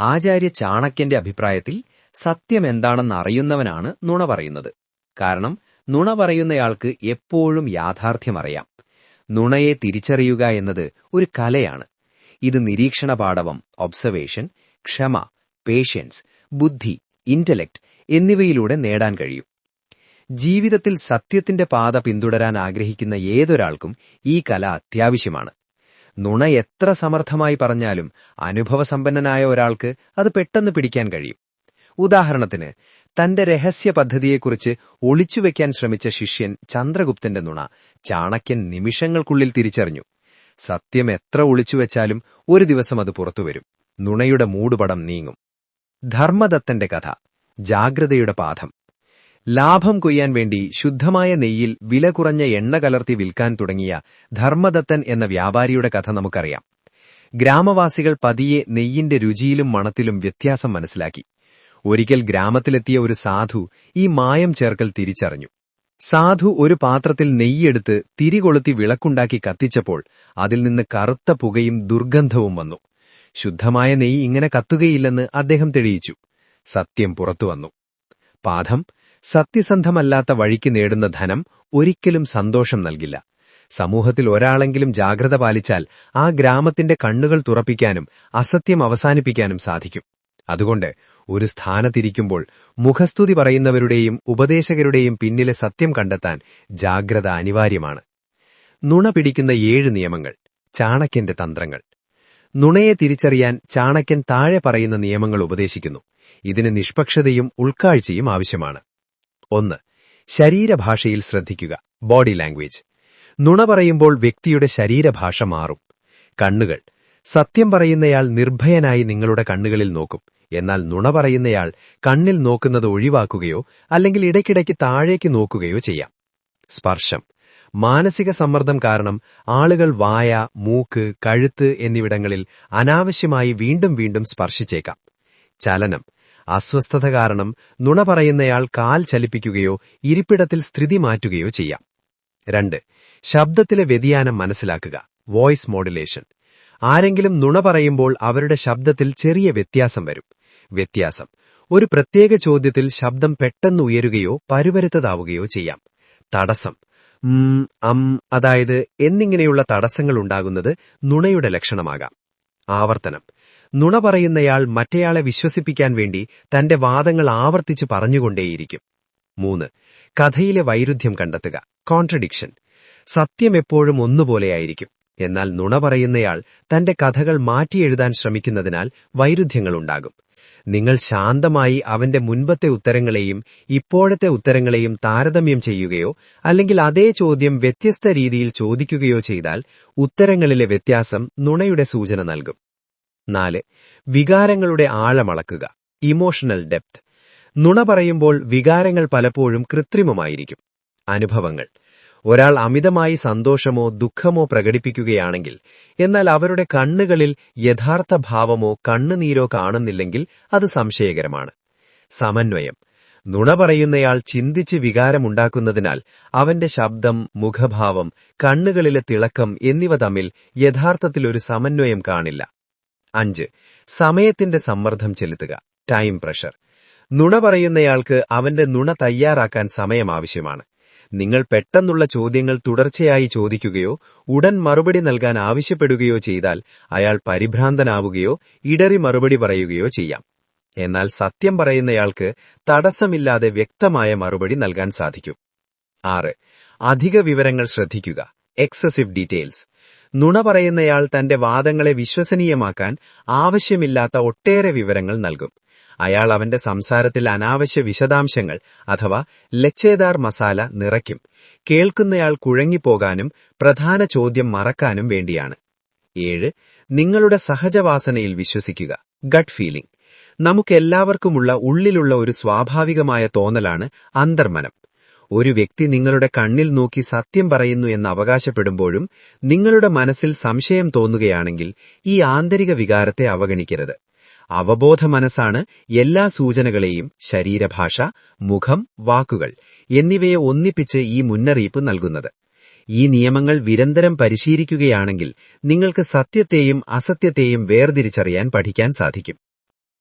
ആചാര്യ ചാണക്യന്റെ അഭിപ്രായത്തിൽ സത്യം എന്താണെന്ന് അറിയുന്നവനാണ് നുണ പറയുന്നത്. കാരണം നുണ പറയുന്നയാൾക്ക് എപ്പോഴും യാഥാർത്ഥ്യമറിയാം. നുണയെ തിരിച്ചറിയുക എന്നത് ഒരു കലയാണ്. ഇത് നിരീക്ഷണ പാഠവം ഒബ്സർവേഷൻ ക്ഷമ പേഷ്യൻസ് ബുദ്ധി ഇന്റലക്ട് എന്നിവയിലൂടെ നേടാൻ കഴിയും. ജീവിതത്തിൽ സത്യത്തിന്റെ പാത പിന്തുടരാൻ ആഗ്രഹിക്കുന്ന ഏതൊരാൾക്കും ഈ കല അത്യാവശ്യമാണ്. നുണ എത്ര സമർത്ഥമായി പറഞ്ഞാലും അനുഭവസമ്പന്നനായ ഒരാൾക്ക് അത് പെട്ടെന്ന് പിടിക്കാൻ കഴിയും. ഉദാഹരണത്തിന് തന്റെ രഹസ്യ പദ്ധതിയെക്കുറിച്ച് ഒളിച്ചുവെക്കാൻ ശ്രമിച്ച ശിഷ്യൻ ചന്ദ്രഗുപ്തന്റെ നുണ ചാണക്യൻ നിമിഷങ്ങൾക്കുള്ളിൽ തിരിച്ചറിഞ്ഞു. സത്യം എത്ര ഒളിച്ചുവെച്ചാലും ഒരു ദിവസം അത് പുറത്തുവരും. നുണയുടെ മൂടുപടം നീങ്ങും. ധർമ്മദത്തന്റെ കഥ ജാഗ്രതയുടെ പാഠം. ലാഭം കൊയ്യാൻ വേണ്ടി ശുദ്ധമായ നെയ്യിൽ വില കുറഞ്ഞ എണ്ണ കലർത്തി വിൽക്കാൻ തുടങ്ങിയ ധർമ്മദത്തൻ എന്ന വ്യാപാരിയുടെ കഥ നമുക്കറിയാം. ഗ്രാമവാസികൾ പതിയെ നെയ്യിന്റെ രുചിയിലും മണത്തിലും വ്യത്യാസം മനസ്സിലാക്കി. ഒരിക്കൽ ഗ്രാമത്തിലെത്തിയ ഒരു സാധു ഈ മായം ചേർക്കൽ തിരിച്ചറിഞ്ഞു. സാധു ഒരു പാത്രത്തിൽ നെയ്യെടുത്ത് തിരികൊളുത്തി വിളക്കുണ്ടാക്കി കത്തിച്ചപ്പോൾ അതിൽ നിന്ന് കറുത്ത പുകയും ദുർഗന്ധവും വന്നു. ശുദ്ധമായ നെയ്യ് ഇങ്ങനെ കത്തുകയില്ലെന്ന് അദ്ദേഹം തെളിയിച്ചു. സത്യം പുറത്തുവന്നു പാഠം സത്യസന്ധമല്ലാത്ത വഴിക്ക് നേടുന്ന ധനം ഒരിക്കലും സന്തോഷം നൽകില്ല. സമൂഹത്തിൽ ഒരാളെങ്കിലും ജാഗ്രത പാലിച്ചാൽ ആ ഗ്രാമത്തിന്റെ കണ്ണുകൾ തുറപ്പിക്കാനും അസത്യം അവസാനിപ്പിക്കാനും സാധിക്കും. അതുകൊണ്ട് ഒരു സ്ഥാനത്തിരിക്കുമ്പോൾ മുഖസ്തുതി പറയുന്നവരുടെയും ഉപദേശകരുടെയും പിന്നിലെ സത്യം കണ്ടെത്താൻ ജാഗ്രത അനിവാര്യമാണ്. നുണ പിടിക്കുന്ന ഏഴ് നിയമങ്ങൾ ചാണക്യന്റെ തന്ത്രങ്ങൾ. നുണയെ തിരിച്ചറിയാൻ ചാണക്യൻ താഴെ പറയുന്ന നിയമങ്ങൾ ഉപദേശിക്കുന്നു. ഇതിന് നിഷ്പക്ഷതയും ഉൾക്കാഴ്ചയും ആവശ്യമാണ്. ഒന്ന്. ശരീരഭാഷയിൽ ശ്രദ്ധിക്കുക. Body language. നുണ പറയുമ്പോൾ വ്യക്തിയുടെ ശരീരഭാഷ മാറും. കണ്ണുകൾ. സത്യം പറയുന്നയാൾ നിർഭയനായി നിങ്ങളുടെ കണ്ണുകളിൽ നോക്കും. എന്നാൽ നുണ പറയുന്നയാൾ കണ്ണിൽ നോക്കുന്നത് ഒഴിവാക്കുകയോ അല്ലെങ്കിൽ ഇടയ്ക്കിടയ്ക്ക് താഴേക്ക് നോക്കുകയോ ചെയ്യാം. സ്പർശം. മാനസിക സമ്മർദ്ദം കാരണം ആളുകൾ വായ മൂക്ക് കഴുത്ത് എന്നിവിടങ്ങളിൽ അനാവശ്യമായി വീണ്ടും വീണ്ടും സ്പർശിച്ചേക്കാം. ചലനം. അസ്വസ്ഥത കാരണം നുണ പറയുന്നയാൾ കാൽ ചലിപ്പിക്കുകയോ ഇരിപ്പിടത്തിൽ സ്ഥിതി മാറ്റുകയോ ചെയ്യാം. രണ്ട് ശബ്ദത്തിലെ വ്യതിയാനം മനസ്സിലാക്കുക. Voice modulation. ആരെങ്കിലും നുണ പറയുമ്പോൾ അവരുടെ ശബ്ദത്തിൽ ചെറിയ വ്യത്യാസം വരും. വ്യത്യാസം. ഒരു പ്രത്യേക ചോദ്യത്തിൽ ശബ്ദം പെട്ടെന്ന് ഉയരുകയോ പരുവരുത്തതാവുകയോ ചെയ്യാം. തടസ്സം. അം അതായത് എന്നിങ്ങനെയുള്ള തടസ്സങ്ങൾ ഉണ്ടാകുന്നത് നുണയുടെ ലക്ഷണമാകാം. ആവർത്തനം. നുണ പറയുന്നയാൾ മറ്റേയാളെ വിശ്വസിപ്പിക്കാൻ വേണ്ടി തന്റെ വാദങ്ങൾ ആവർത്തിച്ച് പറഞ്ഞുകൊണ്ടേയിരിക്കും. മൂന്ന്. കഥയിലെ വൈരുദ്ധ്യം കണ്ടെത്തുക. കോൺട്രഡിക്ഷൻ. സത്യം എപ്പോഴും ഒന്നുപോലെയായിരിക്കും. എന്നാൽ നുണ പറയുന്നയാൾ തന്റെ കഥകൾ മാറ്റിയെഴുതാൻ ശ്രമിക്കുന്നതിനാൽ വൈരുദ്ധ്യങ്ങളുണ്ടാകും. നിങ്ങൾ ശാന്തമായി അവന്റെ മുൻപത്തെ ഉത്തരങ്ങളെയും ഇപ്പോഴത്തെ ഉത്തരങ്ങളെയും താരതമ്യം ചെയ്യുകയോ അല്ലെങ്കിൽ അതേ ചോദ്യം വ്യത്യസ്ത രീതിയിൽ ചോദിക്കുകയോ ചെയ്താൽ ഉത്തരങ്ങളിലെ വ്യത്യാസം നുണയുടെ സൂചന നൽകും. നാല് വികാരങ്ങളുടെ ആഴമളക്കുക ഇമോഷണൽ ഡെപ്ത് നുണ പറയുമ്പോൾ വികാരങ്ങൾ പലപ്പോഴും കൃത്രിമമായിരിക്കും. അനുഭവങ്ങൾ. ഒരാൾ അമിതമായി സന്തോഷമോ ദുഃഖമോ പ്രകടിപ്പിക്കുകയാണെങ്കിൽ എന്നാൽ അവരുടെ കണ്ണുകളിൽ യഥാർത്ഥ ഭാവമോ കണ്ണുനീരോ കാണുന്നില്ലെങ്കിൽ അത് സംശയകരമാണ്. സമന്വയം. നുണ പറയുന്നയാൾ ചിന്തിച്ച് വികാരമുണ്ടാക്കുന്നതിനാൽ അവന്റെ ശബ്ദം മുഖഭാവം കണ്ണുകളിലെ തിളക്കം എന്നിവ തമ്മിൽ യഥാർത്ഥത്തിൽ ഒരു സമന്വയം കാണില്ല. അഞ്ച്. സമയത്തിന്റെ സമ്മർദ്ദം ചെലുത്തുക. Time pressure. നുണ പറയുന്നയാൾക്ക് അവന്റെ നുണ തയ്യാറാക്കാൻ സമയം ആവശ്യമാണ്. നിങ്ങൾ പെട്ടെന്നുള്ള ചോദ്യങ്ങൾ തുടർച്ചയായി ചോദിക്കുകയോ ഉടൻ മറുപടി നൽകാൻ ആവശ്യപ്പെടുകയോ ചെയ്താൽ അയാൾ പരിഭ്രാന്തനാവുകയോ ഇടറി മറുപടി പറയുകയോ ചെയ്യാം. എന്നാൽ സത്യം പറയുന്നയാൾക്ക് തടസ്സമില്ലാതെ വ്യക്തമായ മറുപടി നൽകാൻ സാധിക്കും. ആറ്. അധിക വിവരങ്ങൾ ശ്രദ്ധിക്കുക. Excessive details. നുണ പറയുന്നയാൾ തന്റെ വാദങ്ങളെ വിശ്വസനീയമാക്കാൻ ആവശ്യമില്ലാത്ത ഒട്ടേറെ വിവരങ്ങൾ നൽകും. അയാൾ അവന്റെ സംസാരത്തിൽ അനാവശ്യ വിശദാംശങ്ങൾ അഥവാ ലച്ചേദാർ മസാല നിറയ്ക്കും. കേൾക്കുന്നയാൾ കുഴങ്ങിപ്പോകാനും പ്രധാന ചോദ്യം മറക്കാനും വേണ്ടിയാണ്. ഏഴ് നിങ്ങളുടെ സഹജവാസനയിൽ വിശ്വസിക്കുക. Gut feeling. നമുക്കെല്ലാവർക്കുമുള്ള ഉള്ളിലുള്ള ഒരു സ്വാഭാവികമായ തോന്നലാണ് അന്തർമനം ഒരു വ്യക്തി നിങ്ങളുടെ കണ്ണിൽ നോക്കി സത്യം പറയുന്നു എന്ന് അവകാശപ്പെടുമ്പോഴും നിങ്ങളുടെ മനസ്സിൽ സംശയം തോന്നുകയാണെങ്കിൽ ഈ ആന്തരിക വികാരത്തെ അവഗണിക്കരുത്. അവബോധ മനസ്സാണ് എല്ലാ സൂചനകളെയും ശരീരഭാഷ മുഖം വാക്കുകൾ എന്നിവയെ ഒന്നിപ്പിച്ച് ഈ മുന്നറിയിപ്പ് നൽകുന്നത്. ഈ നിയമങ്ങൾ വിരന്തരം പരിശീലിക്കുകയാണെങ്കിൽ നിങ്ങൾക്ക് സത്യത്തെയും അസത്യത്തെയും വേർതിരിച്ചറിയാൻ പഠിക്കാൻ സാധിക്കും.